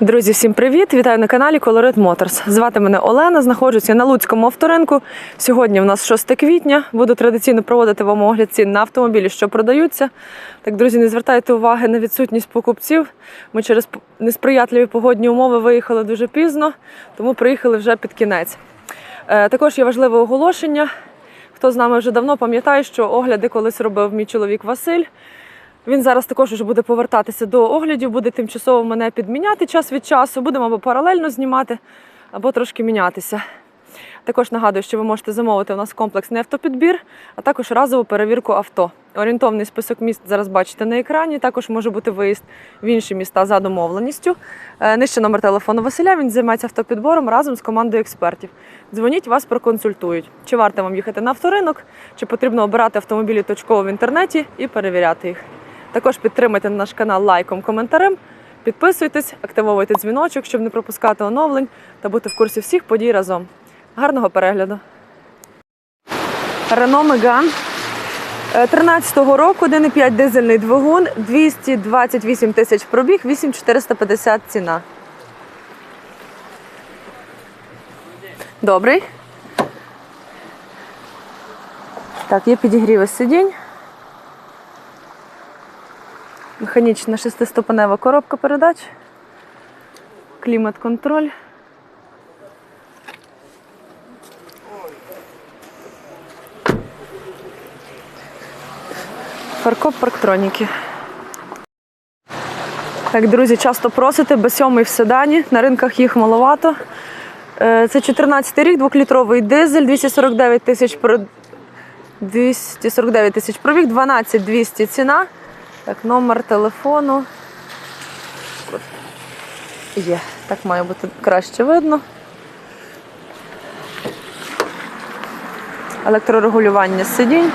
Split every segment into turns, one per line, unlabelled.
Друзі, всім привіт! Вітаю на каналі Colorit Motors. Звати мене Олена. Знаходжуся на Луцькому авторинку. Сьогодні в нас 6 квітня. Буду традиційно проводити вам огляд цін на автомобілі, що продаються. Так, друзі, не звертайте уваги на відсутність покупців. Ми через несприятливі погодні умови виїхали дуже пізно, тому приїхали вже під кінець. Е, Також є важливе оголошення. Хто з нами вже давно пам'ятає, що огляди колись робив мій чоловік Василь. Він зараз також вже буде повертатися до оглядів, буде тимчасово мене підміняти час від часу. Будемо або паралельно знімати, або трошки мінятися. Також нагадую, що ви можете замовити у нас комплексний автопідбір, а також разову перевірку авто. Орієнтовний список міст зараз бачите на екрані. Також може бути виїзд в інші міста за домовленістю. Е, Нижче номер телефону Василя. Він займається автопідбором разом з командою експертів. Дзвоніть, вас проконсультують. Чи варто вам їхати на авторинок, чи потрібно обирати автомобілі точково в інтернеті і перевіряти їх. Також підтримайте наш канал лайком, коментарем. Підписуйтесь, активовуйте дзвіночок, щоб не пропускати оновлень та бути в курсі всіх подій разом. Гарного перегляду! Renault Megane 13-го року, 1,5 дизельний двигун, 228 тисяч пробіг, 8450 ціна. Добрий. Так, є підігріви сидінь. Механічна шестиступенева коробка передач. Клімат-контроль. Фаркоп парктроніки. Так, друзі, часто просите, B7 в седані. На ринках їх маловато. Е, Це 14 рік, двохлітровий дизель, 249 тисяч 249 тисяч пробіг, 12 200 ціна. Так, номер телефону. Є. Так має бути краще видно. Електрорегулювання сидінь.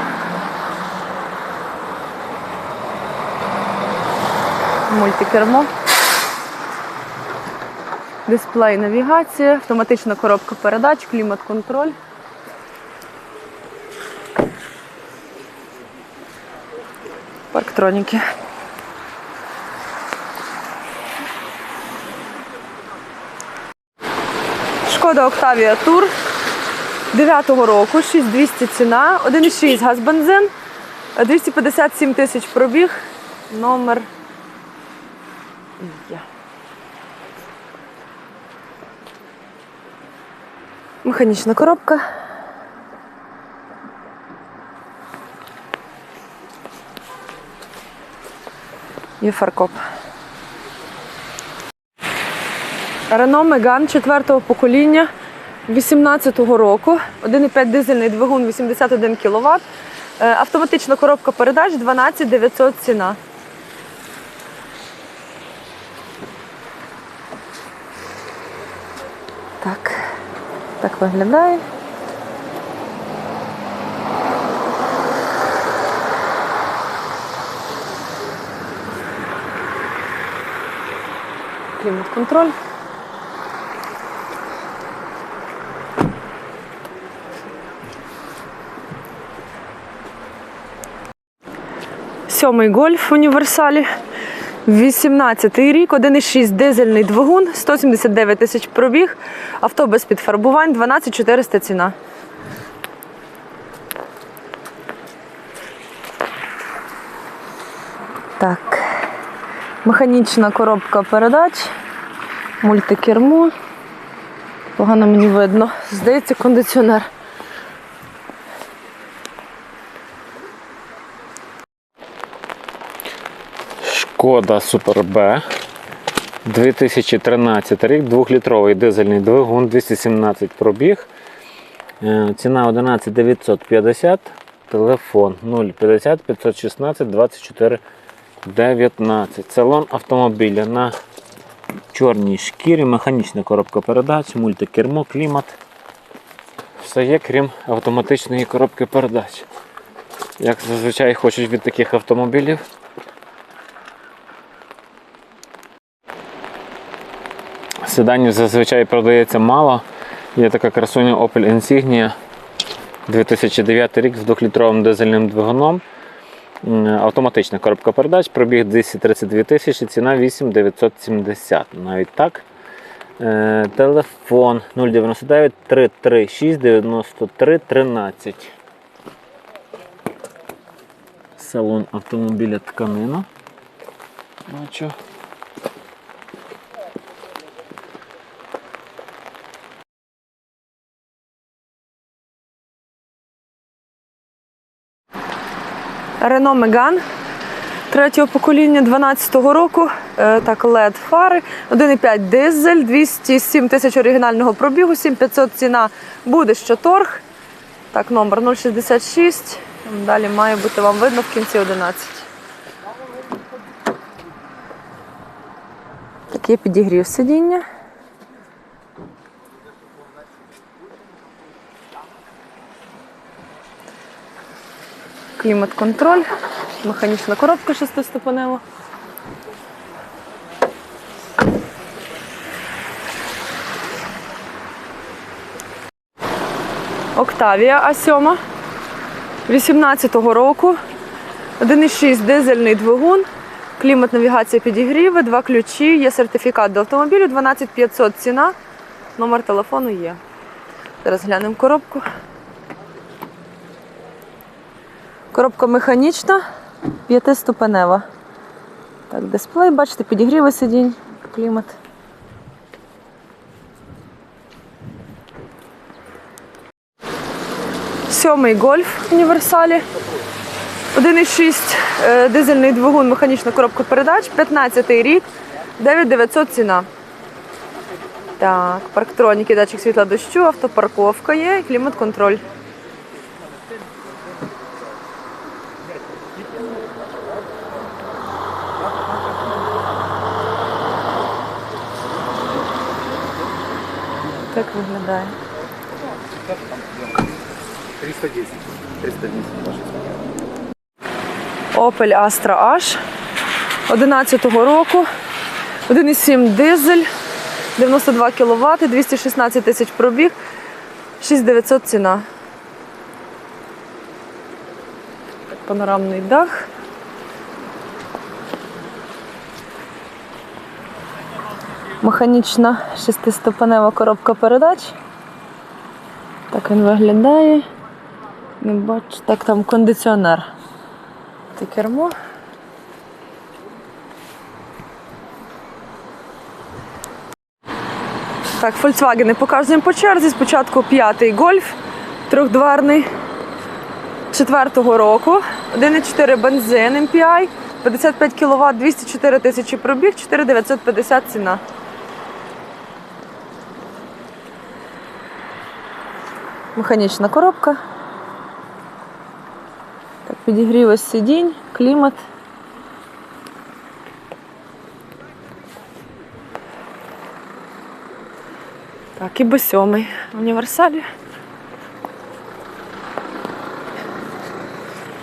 Мультикермо. Дисплей навігація, автоматична коробка передач, клімат-контроль. Парктроніки. Шкода Октавія Тур 9-го року, 6200 ціна, 1,6 газ бензин, 257 тисяч пробіг, номер. Механічна коробка. Є фаркоп. Renault Megane 4 покоління 18-го року. 1,5 дизельний двигун 81 кВт. Автоматична коробка передач 12 900 ціна. Так, так виглядає. Клімат-контроль. Сьомий гольф універсалі. 18-й рік, 1,6 дизельний двигун, 179 тисяч пробіг, авто без підфарбувань, 12 400 ціна. Так. Механічна коробка передач, мультикермо. Погано мені видно. Здається, кондиціонер.
Шкода Супер Б. 2013 рік, 2-літровий дизельний двигун, 217 пробіг. Е, Ціна 11 950, телефон 050 516 24 19. Салон автомобіля на чорній шкірі, механічна коробка передач, мультикермо, клімат. Все є, крім автоматичної коробки передач. Як зазвичай хочуть від таких автомобілів. Седанів зазвичай продається мало. Є така красуня Opel Insignia 2009 рік з 2-літровим дизельним двигуном. М, Автоматична коробка передач, пробіг 232 тисячі, ціна 8970. Навіть так. Е, телефон 099 336 93 13. Салон автомобіля тканина. Бачу.
Renault Megane третього покоління 12-го року. Е, Так, LED фари, 1,5 дизель, 207 тисяч оригінального пробігу, 7500 ціна буде що торг. Так, номер 066. Далі має бути вам видно в кінці 11. Такий підігрів сидіння. Клімат-контроль, механічна коробка шестиступенева. Октавія А7 18-го року. 1,6 дизельний двигун, клімат навігація підігріви, два ключі, є сертифікат до автомобілю, 12500 ціна. Номер телефону є. Зараз глянемо коробку. Коробка механічна, п'ятиступенева. Так, дисплей, бачите, підігріви сидінь, клімат. Сьомий гольф в універсалі. 1,6 е, дизельний двигун, механічна коробка передач, 15-й рік, 9900 ціна. Так, парктроніки, датчик світла дощу, автопарковка є, клімат-контроль. Так виглядає.
310. 310 ваши.
Opel Astra H 11-го року. 1,7 дизель, 92 кВт, 216 тисяч пробіг, 6900 ціна. Панорамний дах. Механічна шестиступенева коробка передач. Так він виглядає. Не бачу. Так, там кондиціонер. Це кермо. Так, Volkswagen показуємо по черзі. Спочатку п'ятий гольф, трьохдверний, четвертого року, 1,4 бензин MPI, 55 кВт, 204 тисячі пробіг, 4950 ціна. Механічна коробка. Так, підігріви сидінь, клімат. Так, і Б7 в універсалі.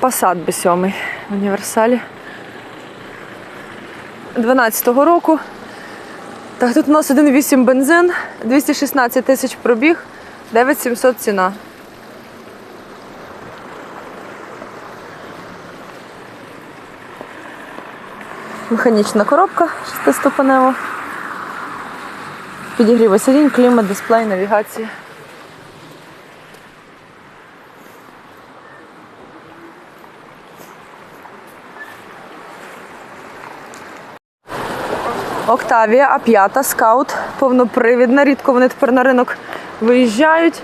Passat Б7 в універсалі. 12-го року. Так, тут у нас 1,8 бензин, 216 тисяч пробіг, 9700 ціна. Механічна коробка шестиступенева. Підігріви сидінь, клімат, дисплей, навігація. Октавія А5 скаут, повнопривідна. Рідко вони тепер на ринок виїжджають.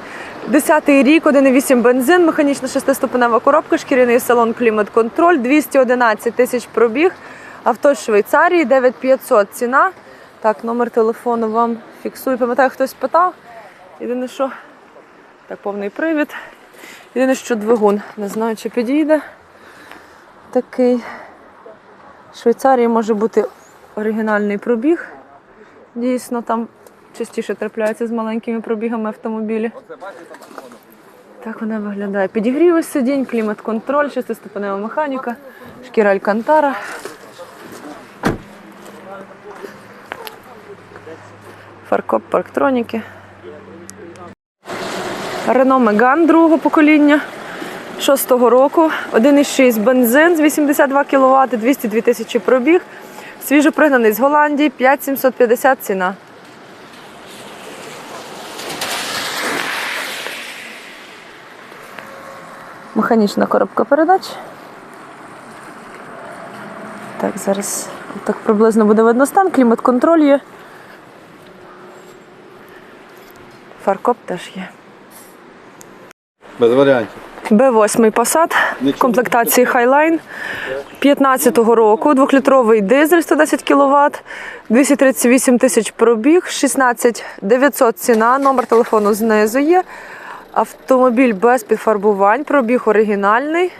Десятий рік, 1,8 бензин, механічна шестиступенева коробка, шкіряний салон, клімат-контроль, 211 тисяч пробіг. Авто з Швейцарії, 9500 ціна. Так, номер телефону вам фіксую. Пам'ятаю, хтось питав. Єдине, що так, повний привід. Єдине, що двигун. Не знаю, чи підійде такий. В Швейцарії може бути оригінальний пробіг. Дійсно, там частіше трапляються з маленькими пробігами автомобілі. Так вона виглядає. Підігріви сидінь, клімат-контроль, шестиступенева механіка, шкіра Алькантара. Фаркоп парктроніки. Renault Megane другого покоління. шостого року. 1,6 бензин з 82 кВт, 202 тисячі пробіг. Свіжопригнаний з Голландії, 5750 ціна. Механічна коробка передач. Так, зараз так приблизно буде видно стан, клімат-контроль є. Фаркоп теж є.
Без варіантів.
Б8 Passat в комплектації Highline 15-го року, двохлітровий дизель 110 кВт, 238 тисяч пробіг, 16 900 ціна, номер телефону знизу є. Автомобіль без підфарбувань, пробіг оригінальний.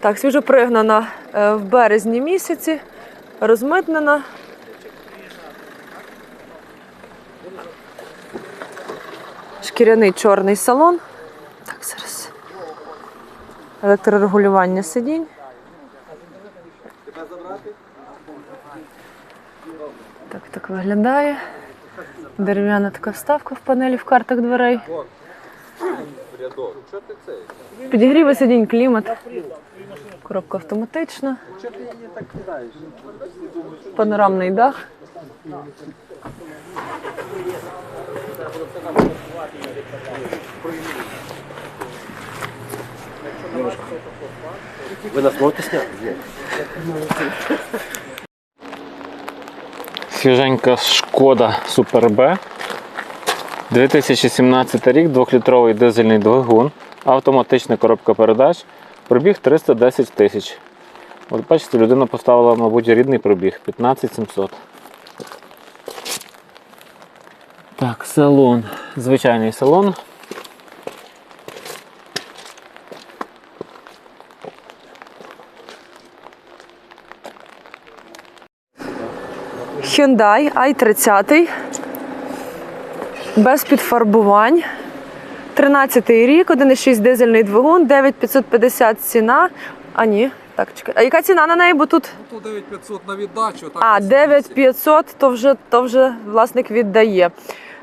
Так, свіжо пригнана е, в березні місяці, розмитнена. Шкіряний чорний салон. Так, зараз. Електрорегулювання сидінь. Так, так виглядає. Дерев'яна така вставка в панелі в картах дверей. Підігріви сидінь, клімат. Коробка автоматична. Панорамний дах.
Ви нас можете сняти?
Свіженька шкода Супер Б. 2017 рік, 2-літровий дизельний двигун, автоматична коробка передач, пробіг 310 тисяч. От бачите, людина поставила, мабуть, рідний пробіг 15700. Так, салон. Звичайний салон.
Hyundai i30 без підфарбувань. 13 рік, 1,6 дизельний двигун, 9550 ціна. А ні, так, чекай. А яка ціна на неї? Бо тут.
Ну, 9500 на віддачу. Так
А, 9500, то вже, то вже власник віддає.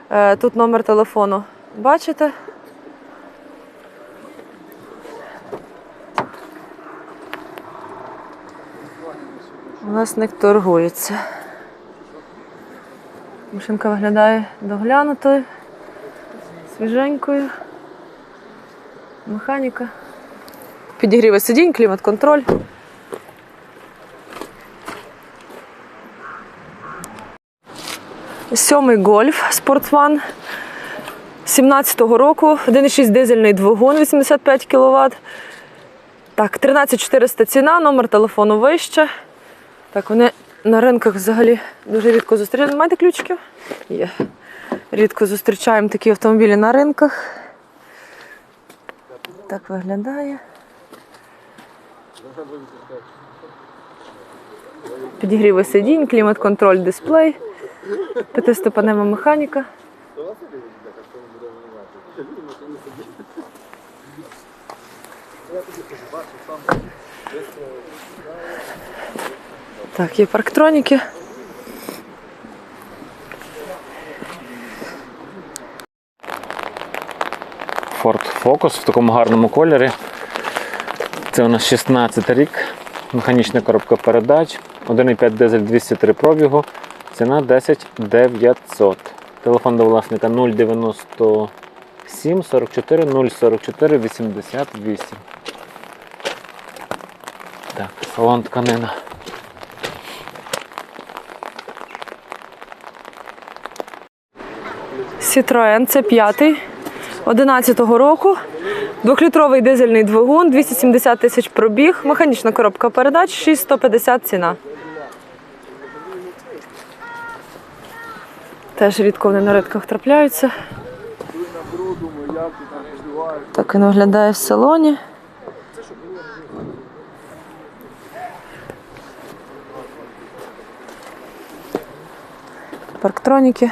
Е, тут номер телефону. Бачите? Власник торгується. Машинка виглядає доглянутою, свіженькою. Механіка. Підігріве сидінь, клімат-контроль. Сьомий гольф спортван 17-го року, 1,6 дизельний двигун 85 кВт. Так, 13400 ціна, номер телефону вище. Так, вони на ринках взагалі дуже рідко зустрічають. Маєте ключиків? Є. Рідко зустрічаємо такі автомобілі на ринках. Так виглядає. Підігріви сидінь, клімат-контроль, дисплей. П'ятиступенева механіка. Так, є парктроніки.
Ford Focus в такому гарному кольорі. Це у нас 16 рік. Механічна коробка передач. 1,5 дизель 203 пробігу. Ціна 10 900. Телефон до власника 097 44 044 88. Так, салон тканина.
Citroen це п'ятий 11-го року. Двохлітровий дизельний двигун, 270 тисяч пробіг, механічна коробка передач, 6150 ціна. Теж рідко вони на ринках трапляються. Так він виглядає в салоні. Парктроніки.